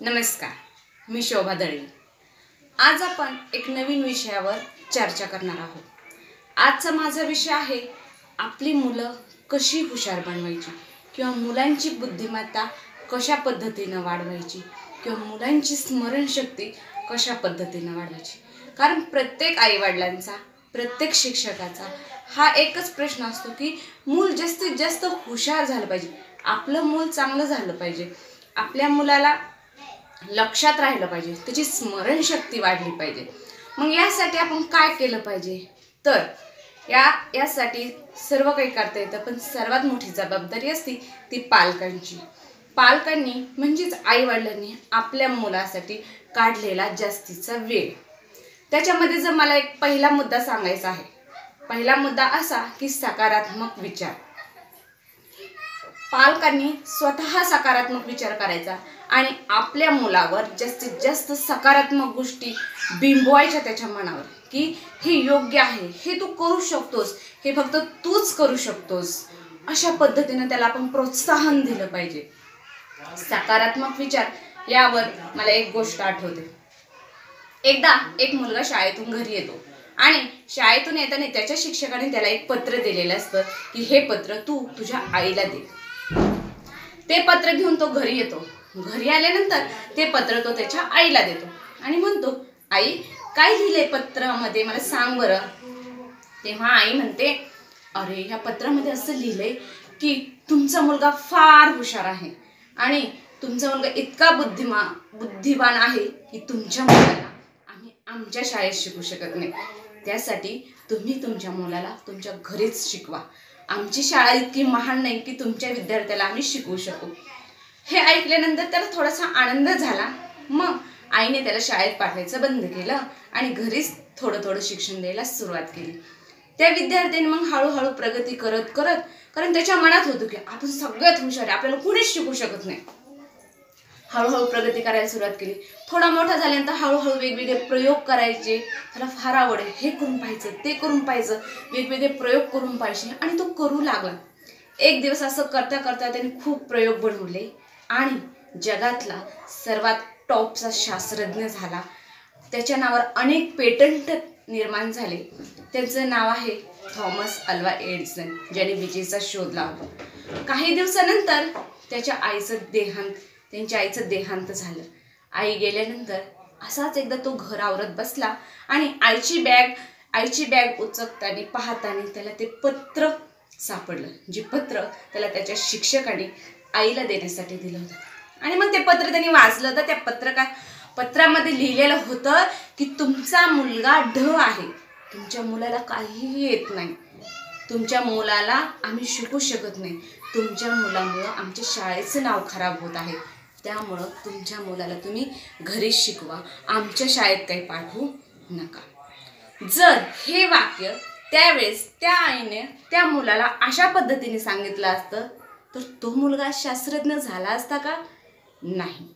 नमस्कार मी शोभा दळवी. आज आपण एक नवीन विषयावर चर्चा करणार आहोत. आजचा माझा विषय आहे आपली मुलं कशी हुशार बनवायची किंवा मुलांची बुद्धिमत्ता कशा पद्धतीनं वाढवायची किंवा मुलांची स्मरणशक्ती कशा पद्धतीनं वाढवायची? कारण प्रत्येक आईवडिलांचा प्रत्येक शिक्षकाचा हा एकच प्रश्न असतो की मूल जास्तीत जास्त हुशार झालं पाहिजे. आपलं मूल चांगलं झालं पाहिजे. आपल्या मुलाला लक्षात राहिलं पाहिजे. त्याची स्मरणशक्ती वाढली पाहिजे. मग यासाठी आपण काय केलं पाहिजे? तर या यासाठी सर्व काही करता येतं पण सर्वात मोठी जबाबदारी असती ती पालकांची. पालकांनी म्हणजेच आईवडिलांनी आपल्या मुलासाठी काढलेला जास्तीचा वेळ. त्याच्यामध्ये जर मला एक पहिला मुद्दा सांगायचा आहे. पहिला मुद्दा असा की सकारात्मक विचार. पालकांनी स्वतः सकारात्मक विचार करायचा आणि आपल्या मुलावर जास्तीत जास्त सकारात्मक गोष्टी बिंबवायच्या त्याच्या मनावर की हे योग्य आहे हे तू करू शकतोस हे फक्त तूच करू शकतोस. अशा पद्धतीनं त्याला आपण प्रोत्साहन दिलं पाहिजे. सकारात्मक विचार यावर मला एक गोष्ट आठवते. एकदा एक मुलगा शाळेतून घरी येतो आणि शाळेतून येताना त्याच्या शिक्षकाने त्याला एक पत्र दिलेलं असतं की हे पत्र तू तुझ्या आईला दे. ते पत्र घेऊन तो घरी येतो. घरी आल्यानंतर ते पत्र तो त्याच्या आईला देतो. आणि म्हणतो आई काय लिहिले पत्रामध्ये? मला सांग बरं. तेव्हा आई म्हणते अरे ह्या पत्रामध्ये असं लिहिलंय की तुमचा मुलगा फार हुशार आहे आणि तुमचा मुलगा इतका बुद्धिमा बुद्धिमान आहे की तुमच्या मुलाला आम्ही आमच्या शाळेत शिकू शकत नाही. त्यासाठी तुम्ही तुमच्या मुलाला तुमच्या घरीच शिकवा. आमची शाळा इतकी महान नाही की तुमच्या विद्यार्थ्याला आम्ही शिकवू शकू. हे ऐकल्यानंतर त्याला थोडासा आनंद झाला. मग आईने त्याला शाळेत पाठवायचं बंद केलं आणि घरीच थोडं थोडं शिक्षण द्यायला सुरुवात केली. त्या विद्यार्थ्यांनी मग हळूहळू प्रगती करत करत कारण त्याच्या मनात होतं की आपण सगळ्यात हुशार आहे आपल्याला कुणीच शिकू शकत नाही. हळूहळू प्रगती करायला सुरुवात केली. थोडा मोठा झाल्यानंतर हळूहळू वेगवेगळे प्रयोग करायचे. त्याला फार आवड आहे. हे करून पाहायचं ते करून पाहायचं. वेगवेगळे प्रयोग करून पाहिजे आणि तो करू लागला. एक दिवस असं करता करता त्याने खूप प्रयोग बनवले आणि जगातला सर्वात टॉपचा शास्त्रज्ञ झाला. त्याच्या नावावर अनेक पेटंट निर्माण झाले. त्यांचं नाव आहे थॉमस अल्वा एडिसन ज्याने विजेचा शोध लावला. काही दिवसानंतर त्याच्या आईचं देहांत त्यांच्या आईचं देहांत झालं. आई गेल्यानंतर असाच एकदा तो घर आवरत बसला आणि आईची बॅग आईची बॅग उचकताना पाहताना त्याला ते पत्र सापडलं. जे पत्र त्याला त्याच्या शिक्षकाने आईला देण्यासाठी दिलं होतं. आणि मग ते पत्र त्यांनी वाचलं तर त्या पत्रका पत्रामध्ये लिहिलेलं होतं की तुमचा मुलगा ढ आहे. तुमच्या मुलाला काहीही येत नाही. तुमच्या मुलाला आम्ही शिकू शकत नाही. तुमच्या मुलामुळं आमच्या शाळेचं नाव खराब होत आहे. त्यामुळं तुमच्या मुलाला तुम्ही घरीच शिकवा. आमच्या शाळेत काही पाठवू नका. जर हे वाक्य त्यावेळेस त्या आईने त्या मुलाला अशा पद्धतीने सांगितलं असतं तर तो मुलगा शास्त्रज्ञ झाला असता का? नाही.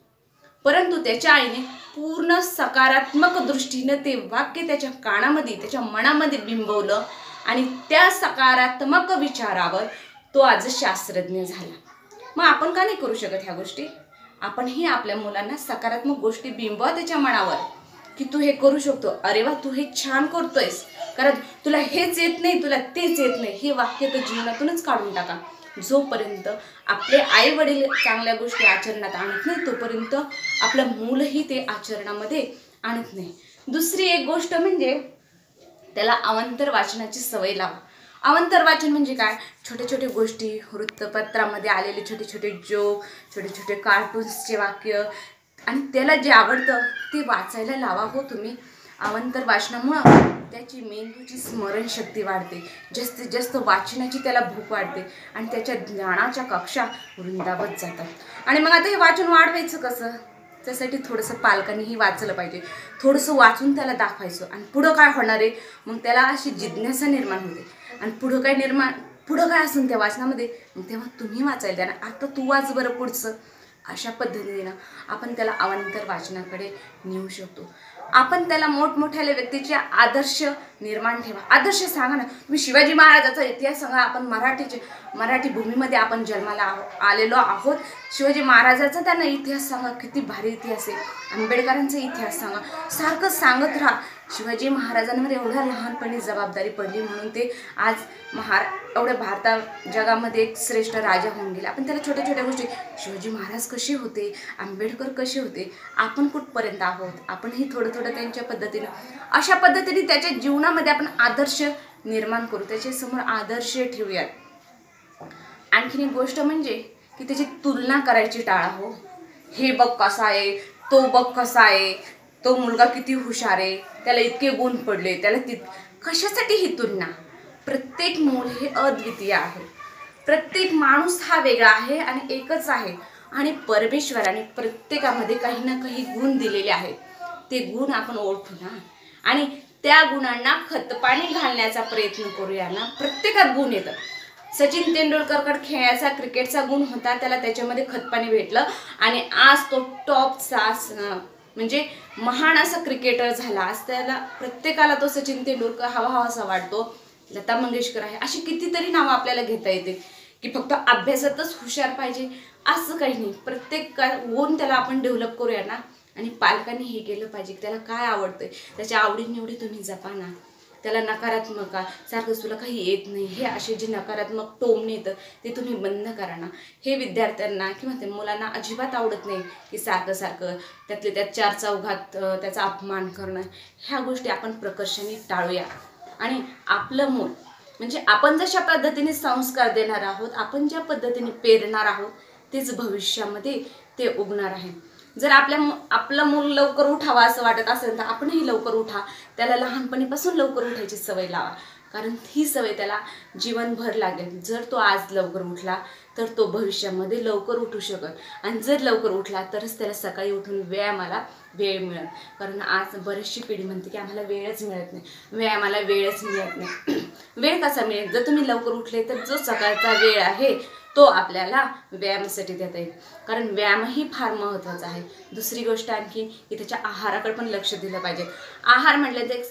परंतु त्याच्या आईने पूर्ण सकारात्मक दृष्टीनं ते वाक्य त्याच्या कानामध्ये त्याच्या मनामध्ये बिंबवलं आणि त्या सकारात्मक विचारावर तो आज शास्त्रज्ञ झाला. मग आपण का नाही करू शकत ह्या गोष्टी? आपणही आपल्या मुलांना सकारात्मक गोष्टी बिंबवा त्याच्या मनावर की तू हे करू शकतो. अरे वा तू हे छान करतोयस. कारण तुला हेच येत नाही तुला तेच येत नाही. हे वाक्य तर जीवनातूनच काढून टाका. जोपर्यंत आपले आई वडील चांगल्या गोष्टी आचरणात आणत नाही तोपर्यंत आपलं मूलही ते आचरणामध्ये आणत नाही. दुसरी एक गोष्ट म्हणजे त्याला अवांतर वाचनाची सवय लावा. अवंतर वाचन म्हणजे काय? छोटे छोटे गोष्टी वृत्तपत्रामध्ये आलेले छोटे छोटे जोक छोटे छोटे कार्टून्सचे वाक्य. आणि त्याला जे आवडतं ते वाचायला लावा हो तुम्ही. अवंतर वाचनामुळं त्याची मेंदूची स्मरणशक्ती वाढते. जास्तीत जास्त वाचनाची त्याला भूक वाढते. आणि त्याच्या ज्ञानाच्या कक्षा वृंदावत जातात. आणि मग आता हे वाचन वाढवायचं कसं? त्यासाठी थोडंसं पालकांनीही वाचलं पाहिजे. थोडंसं वाचून त्याला दाखवायचं आणि पुढं काय होणार आहे मग त्याला अशी जिज्ञासा निर्माण होते. आणि पुढं काय निर्माण पुढं काय असेल त्या वाचनामध्ये मग तेव्हा तुम्ही वाचायला द्या ना. आता तू वाच बरं पुढचं. अशा पद्धतीनं आपण त्याला अवांतर वाचनाकडे नेऊ शकतो. आपण त्याला मोठमोठ्या व्यक्तीचे आदर्श निर्माण ठेवा. आदर्श सांगा ना. तुम्ही शिवाजी महाराजाचा इतिहास सांगा. आपण मराठीचे मराठी भूमीमध्ये आपण जन्माला आहो आलेलो आहोत. शिवाजी महाराजाचा त्यांना इतिहास सांगा. किती भारी इतिहास आहे. आंबेडकरांचा इतिहास सांगा. सारखं सांगत राहा. शिवाजी महाराजांवर एवढ्या लहानपणी जबाबदारी पडली म्हणून ते आज महार एवढ्या भारता जगामध्ये एक श्रेष्ठ राजा होऊन गेले. आपण त्याला छोट्या छोट्या गोष्टी शिवाजी महाराज कसे होते आंबेडकर कसे होते आपण कुठपर्यंत आहोत आपणही थोडं थोडं त्यांच्या पद्धतीनं अशा पद्धतीने त्याच्या जीवनामध्ये आपण आदर्श निर्माण करू त्याच्यासमोर आदर्श ठेवूयात. आणखीन एक गोष्ट म्हणजे की त्याची तुलना करायची टाळा हो. हे बघ कसा आहे तो बघ कसा आहे तो मुलगा किती हुशार आहे त्याला इतके गुण पडले त्याला तित कशासाठी ही तुलना? प्रत्येक मूल हे अद्वितीय आहे. प्रत्येक माणूस हा वेगळा आहे आणि एकच आहे. आणि परमेश्वराने प्रत्येकामध्ये काही ना काही गुण दिलेले आहेत. ते गुण आपण ओळखू ना? आणि त्या गुणांना खतपाणी घालण्याचा प्रयत्न करूया ना? प्रत्येकात गुण येतं सचिन तेंडुलकरकडे खेळायचा क्रिकेटचा गुण होता त्याला त्याच्यामध्ये खतपाणी भेटलं. आणि आज तो टॉपचा म्हणजे महान असा क्रिकेटर झाला. आज त्याला प्रत्येकाला तो सचिन तेंडुलकर हवा असा वाटतो. लता मंगेशकर आहे. अशी कितीतरी नावं आपल्याला घेता येते की फक्त अभ्यासातच हुशार पाहिजे. असं काही नाही. प्रत्येक ओन त्याला आपण डेव्हलप करूया ना. आणि पालकांनी हे केलं पाहिजे. त्याला काय आवडतं त्याच्या आवडीनिवडी तुम्ही जपा ना. त्याला नकारात्मक सारखं तुला काही येत नाही. हे असे जे नकारात्मक टोम येतं ते तुम्ही बंद करा ना. हे विद्यार्थ्यांना किंवा ते मुलांना अजिबात आवडत नाही की सारखं सारखं त्यातले त्यात चार चौघात त्याचा अपमान करणं. ह्या गोष्टी आपण प्रकर्षाने टाळूया. आणि आपलं मूल म्हणजे आपण जशा पद्धतीने संस्कार देणार आहोत आपण ज्या पद्धतीने पेरणार आहोत तेच भविष्यामध्ये ते उगणार आहे. जर आपल्या आपलं मूल लवकर उठावं असं वाटत असेल तर आपणही लवकर उठा. त्याला लहानपणीपासून लवकर उठायची सवय लावा. कारण ही सवय त्याला जीवनभर लागेल. जर तो आज लवकर उठला तर तो भविष्यामध्ये लवकर उठू शकत आणि जर लवकर उठला तरच त्याला सकाळी उठून व्यायामाला वेळ मिळेल. कारण आज बरीचशी पिढी म्हणते की आम्हाला वेळच मिळत नाही. व्यायामाला वेळच मिळत नाही. वेळ कसा मिळेल? जर तुम्ही लवकर उठले तर जो सकाळचा वेळ आहे तो आपल्याला व्यायामासाठी देता येईल. कारण व्यायामही फार महत्त्वाचा आहे. दुसरी गोष्ट आणखी की त्याच्या आहाराकडे पण लक्ष दिलं पाहिजे. आहार म्हटलं तर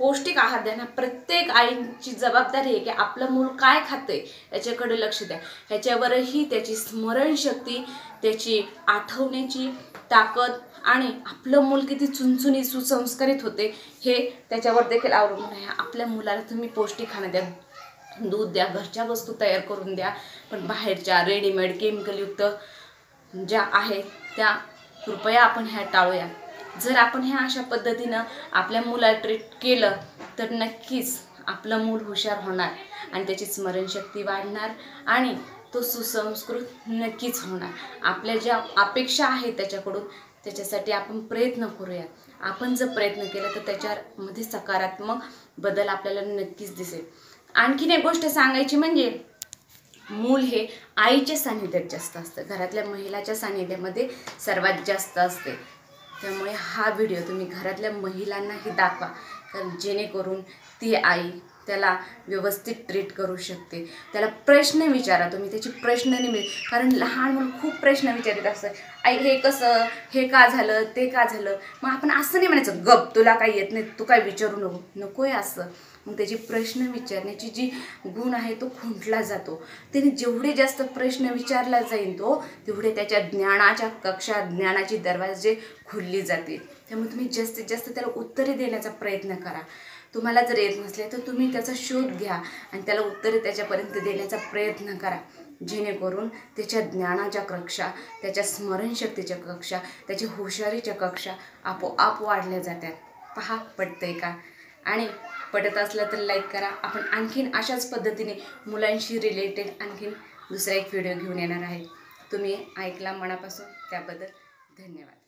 पौष्टिक आहार द्या ना. प्रत्येक आईची जबाबदारी आहे की आपलं मूल काय खातं आहे याच्याकडे लक्ष द्या. ह्याच्यावरही त्याची स्मरणशक्ती त्याची आठवण्याची ताकद आणि आपलं मूल किती चुनचुनी सुसंस्कारित होते हे त्याच्यावर देखील अवलंबून आहे. आपल्या मुलाला तुम्ही पौष्टिक खाणं द्या. दूध द्या घरच्या वस्तू तयार करून द्या पण बाहेरच्या रेडीमेड केमिकलयुक्त ज्या आहेत त्या कृपया आपण ह्या टाळूया. जर आपण ह्या अशा पद्धतीनं आपल्या मुला ट्रीट केलं तर नक्कीच आपलं मूल हुशार होणार आणि त्याची स्मरणशक्ती वाढणार आणि तो सुसंस्कृत नक्कीच होणार. आपल्या ज्या अपेक्षा आहेत त्याच्याकडून त्याच्यासाठी आपण प्रयत्न करूया. आपण जर प्रयत्न केला तर त्याच्यामध्ये सकारात्मक बदल आपल्याला नक्कीच दिसेल. आणखीन एक गोष्ट सांगायची म्हणजे मूल हे आईच्या सानिध्यात जास्त असतं. घरातल्या महिलाच्या सानिध्यामध्ये सर्वात जास्त असते. त्यामुळे हा व्हिडिओ तुम्ही घरातल्या महिलांनाही दाखवा. कारण जेणेकरून ती आई त्याला व्यवस्थित ट्रीट करू शकते. त्याला प्रश्न विचारा तुम्ही त्याची प्रश्न नाही कारण लहान मुलं खूप प्रश्न विचारित असतं आई हे कसं? हे का झालं? ते का झालं? मग आपण असं नाही म्हणायचं गप तुला काही येत नाही तू काय विचारू नको. नको आहे असं. मग त्याची प्रश्न विचारण्याची जी गुण आहे तो खुंटला जातो. त्याने जेवढे जास्त प्रश्न विचारला जाईल तो तेवढे त्याच्या ज्ञानाच्या कक्षा ज्ञानाची दरवाजे खुलली जातील. त्यामुळे तुम्ही जास्तीत जास्त त्याला उत्तरे देण्याचा प्रयत्न करा. तुम्हाला जर येत नसले तर तुम्ही त्याचा शोध घ्या आणि त्याला उत्तरे त्याच्यापर्यंत देण्याचा प्रयत्न करा. जेणेकरून त्याच्या ज्ञानाच्या कक्षा त्याच्या स्मरणशक्तीच्या कक्षा त्याच्या हुशारीच्या कक्षा आपोआप वाढल्या जातात. पहा पटतंय का? आणि पटत असलं तर लाईक करा. आपण आणखीन अशाच पद्धतीने मुलांशी रिलेटेड आणखीन दुसरा एक व्हिडिओ घेऊन येणार आहे. तुम्ही ऐकला मनापासून त्याबद्दल धन्यवाद.